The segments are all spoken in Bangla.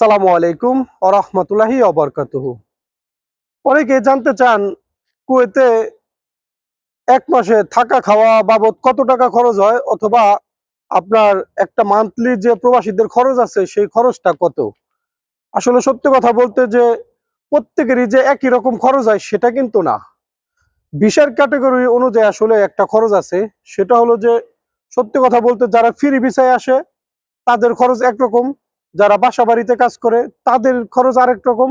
আসসালামু আলাইকুম আরহামতুল্লাহি অবরকাতুহ অনেকে জানতে চান, কুয়েতে এক মাসে থাকা খাওয়া বাবদ কত টাকা খরচ হয়, অথবা আপনার একটা মান্থলি যে প্রবাসীদের খরচ আছে, সেই খরচটা কত? আসলে সত্যি কথা বলতে যে, প্রত্যেকেরই যে একই রকম খরচ হয়, সেটা কিন্তু না। বিশের ক্যাটাগরি অনুযায়ী আসলে একটা খরচ আছে, সেটা হলো যে, সত্যি কথা বলতে যারা ফ্রি ভিসায় আসে, তাদের খরচ একরকম। যারা বাসা বাড়িতে কাজ করে, তাদের খরচ আরেক রকম।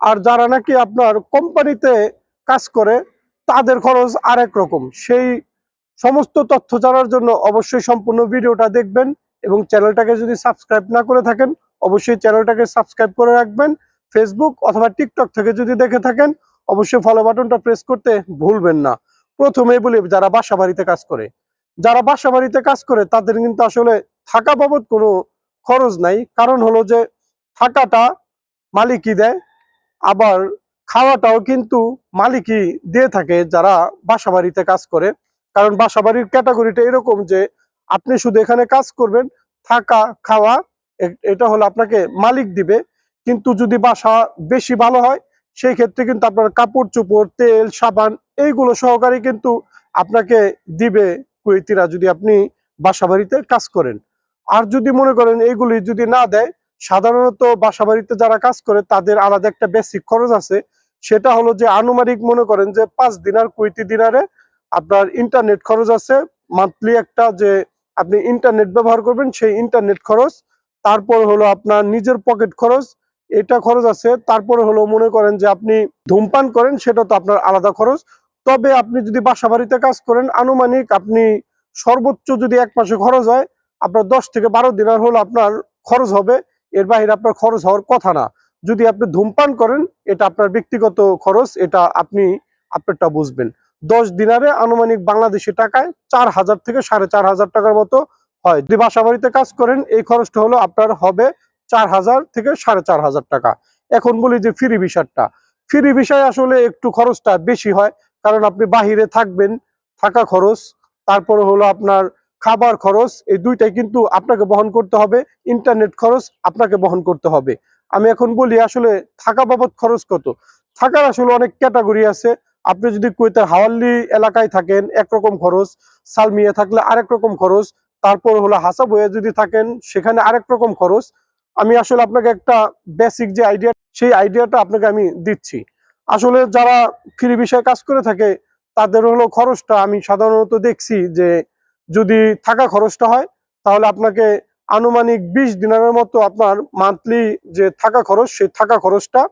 আর যারা নাকি আপনার কোম্পানিতে কাজ করে, তাদের খরচ আরেক রকম। সেই সমস্ত তথ্য জানার জন্য অবশ্যই সম্পূর্ণ ভিডিওটা দেখবেন এবং চ্যানেলটাকে যদি সাবস্ক্রাইব না করে থাকেন, অবশ্যই চ্যানেলটাকে সাবস্ক্রাইব করে রাখবেন। ফেসবুক অথবা টিকটক থেকে যদি দেখে থাকেন, অবশ্যই ফলো বাটনটা প্রেস করতে ভুলবেন না। প্রথমে বলি, যারা বাসা বাড়িতে কাজ করে, যারা বাসা বাড়িতে কাজ করে, তাদের কিন্তু আসলে থাকা বাবদ কোনো খরচ নাই। কারণ হলো যে থাকাটা মালিকই দেয়, আবার খাওয়াটাও কিন্তু মালিকই দিয়ে থাকে যারা বাসা বাড়িতে কাজ করে। কারণ বাসা বাড়ির ক্যাটাগরিটা এরকম যে আপনি শুধু এখানে কাজ করবেন, থাকা, খাওয়া এটা হলো আপনাকে মালিক দিবে। কিন্তু যদি বাসা বেশি ভালো হয়, সেই ক্ষেত্রে কিন্তু আপনার কাপড় চোপড় তেল, সাবান এইগুলো সহকারে কিন্তু আপনাকে দিবে কুয়েতিরা যদি আপনি বাসা বাড়িতে কাজ করেন। আর যদি মনে করেন এইগুলি যদি না দেয়, সাধারণত বাসা যারা কাজ করে, তাদের আলাদা একটা বেসিক খরচ আছে। সেটা হলো যে আনুমানিক মনে করেন যে পাঁচ দিনার কুইতি দিনারে আপনার ইন্টারনেট খরচ আছে। মান্থলি একটা যে আপনি ইন্টারনেট ব্যবহার করবেন, সেই ইন্টারনেট খরচ। তারপর হলো আপনার নিজের পকেট খরচ, এটা খরচ আছে। তারপরে হলো মনে করেন যে আপনি ধূমপান করেন, সেটা তো আপনার আলাদা খরচ। তবে আপনি যদি বাসা কাজ করেন, আনুমানিক আপনি সর্বোচ্চ যদি এক মাসে খরচ হয় আপনার দশ থেকে বারো দিনার হলো আপনার খরচ হবে। এর বাইরে আপনার খরচ হওয়ার কথা না। যদি আপনি ধূমপান করেন, এটা আপনার ব্যক্তিগত খরচ, এটা আপনি, আপনারটা বুঝবেন। দশ দিনারে আনুমানিক বাংলাদেশি টাকায় চার হাজার থেকে সাড়ে চার হাজার টাকার মতো হয়। যদি বাসা বাড়িতে কাজ করেন, এই খরচটা হলো আপনার হবে চার হাজার থেকে সাড়ে চার হাজার টাকা। এখন বলি যে ফ্রি ভিসারটা ফ্রি ভিসায় আসলে একটু খরচটা বেশি হয়, কারণ আপনি বাহিরে থাকবেন, থাকা খরচ। তারপরে হলো আপনার খাবার খরচ, এই দুইটাই কিন্তু আপনাকে বহন করতে হবে। ইন্টারনেট খরচ আপনাকে বহন করতে হবে। আমি এখন বলি, আসলে থাকা বাবদ খরচ কত? থাকার আসলে অনেক ক্যাটাগরি আছে। আপনি যদি কুয়েতের হাওয়াল্লি এলাকায় থাকেন, একরকম খরচ। সালমিয়া থাকলে আরেক রকম খরচ। তারপর হলো হাসাবইয়ে যদি থাকেন, সেখানে আরেক রকম খরচ। আমি আসলে আপনাকে একটা বেসিক যে আইডিয়া সেই আইডিয়াটা আপনাকে আমি দিচ্ছি। আসলে যারা ফ্রি বিষয়ে কাজ করে থাকে, তাদের হলো খরচটা আমি সাধারণত দেখছি যে যদি থাকা খরচটা হয়, তাহলে আপনাকে আনুমানিক বিশ দিনের মতো আপনার মান্থলি যে থাকা খরচ, সেই থাকা খরচটা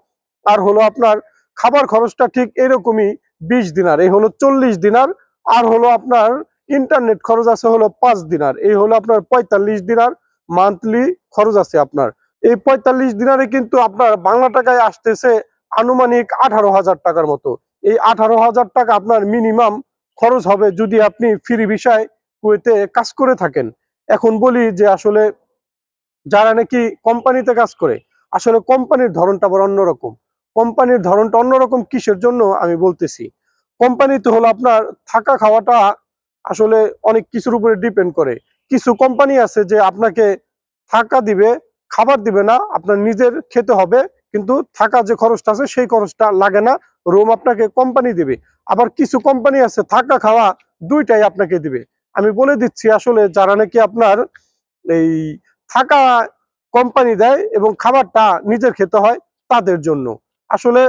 আর হলো আপনার খাবার খরচটা ঠিক এরকমই বিশ দিনার। এই হলো চল্লিশ দিনার, আর হলো আপনার ইন্টারনেট খরচ আছে হলো পাঁচ দিনার। এই হলো আপনার পঁয়তাল্লিশ দিনার মান্থলি খরচ আছে আপনার। এই পঁয়তাল্লিশ দিনারে কিন্তু আপনার বাংলা টাকায় আসতেছে আনুমানিক আঠারো হাজার টাকার মতো। এই আঠারো হাজার টাকা আপনার মিনিমাম খরচ হবে যদি আপনি ফ্রি বিষয় কুয়েতে কাজ করে থাকেন। এখন বলি যে আসলে যারা নাকি কোম্পানিতে কাজ করে, আসলে কোম্পানির ধরনটা আবার অন্যরকম। কোম্পানির ধরনটা অন্যরকম কিসের জন্য আমি বলতেছি, কোম্পানিতে হলো আপনার থাকা খাওয়াটা আসলে অনেক কিছুর উপরে ডিপেন্ড করে। কিছু কোম্পানি আছে যে আপনাকে থাকা দিবে, খাবার দিবে না, আপনার নিজের খেতে হবে, কিন্তু থাকা যে খরচটা আছে সেই খরচটা লাগে না, রুম আপনাকে কোম্পানি দিবে। আবার কিছু কোম্পানি আছে থাকা খাওয়া দুইটাই আপনাকে দিবে। আমি বলে দিচ্ছি আসলে যারা নাকি আপনার এই থাকা কোম্পানি দেয় এবং খাবারটা নিজের খেতে হয় তাদের জন্য। আসলে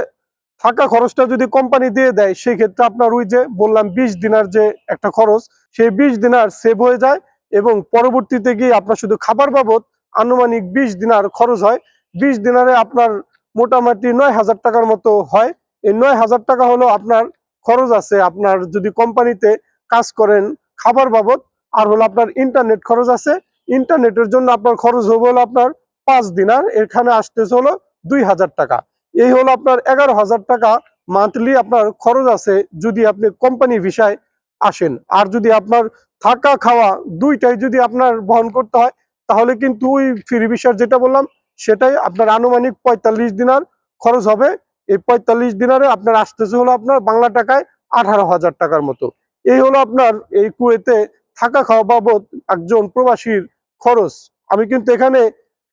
থাকা খরচটা যদি কোম্পানি দিয়ে দেয় সেই ক্ষেত্রে আপনার ওই যে বললাম বিশ দিনার যে একটা খরচ, সেই বিশ দিনার সেভ হয়ে যায় এবং পরবর্তীতে গিয়ে আপনার শুধু খাবার বাবদ আনুমানিক বিশ দিনার খরচ হয়। বিশ দিনারে আপনার মোটামুটি নয় হাজার টাকার মতো হয়। এই নয় হাজার টাকা হলো আপনার খরচ আছে। আপনার যদি কোম্পানিতে কাজ করেন খাবার বাবদ, আর হলো আপনার ইন্টারনেট খরচ আছে। ইন্টারনেটের জন্য আপনার খরচ হবে হলো আপনার পাঁচ দিনার এখানে আসতেছে হলো দুই হাজার টাকা। এই হলো আপনার এগারো হাজার টাকা মান্থলি আপনার খরচ আছে যদি আপনি কোম্পানি ভিসায় আসেন। আর যদি আপনার থাকা খাওয়া দুইটাই যদি আপনার বহন করতে হয়, তাহলে কিন্তু ওই ফ্রি ভিসার যেটা বললাম, সেটাই আপনার আনুমানিক পঁয়তাল্লিশ দিনার খরচ হবে। এই পঁয়তাল্লিশ দিনারে আপনার আসতেছে হলো আপনার বাংলা টাকায় আঠারো হাজার টাকার মতো। এই হলো আপনার এই কুয়েতে থাকা খাওয়া বাবদ একজন প্রবাসীর খরচ। আমি কিন্তু এখানে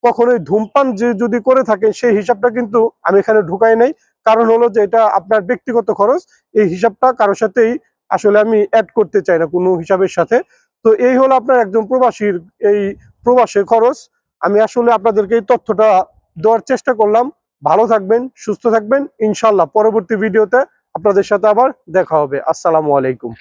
কখনোই ধূমপান যে যদি করে থাকেন, সেই হিসাবটা কিন্তু আমি এখানে ঢুকাই নাই। কারণ হলো যে এটা আপনার ব্যক্তিগত খরচ, এই হিসাবটা কারোর সাথেই আসলে আমি অ্যাড করতে চাই না কোনো হিসাবের সাথে। তো এই হলো আপনার একজন প্রবাসীর এই প্রবাসের খরচ। আমি আসলে আপনাদেরকে এই তথ্যটা দেওয়ার চেষ্টা করলাম। ভালো থাকবেন, সুস্থ থাকবেন। ইনশাল্লাহ পরবর্তী ভিডিওতে আপনাদের সাথে আবার দেখা হবে। আসসালামু আলাইকুম।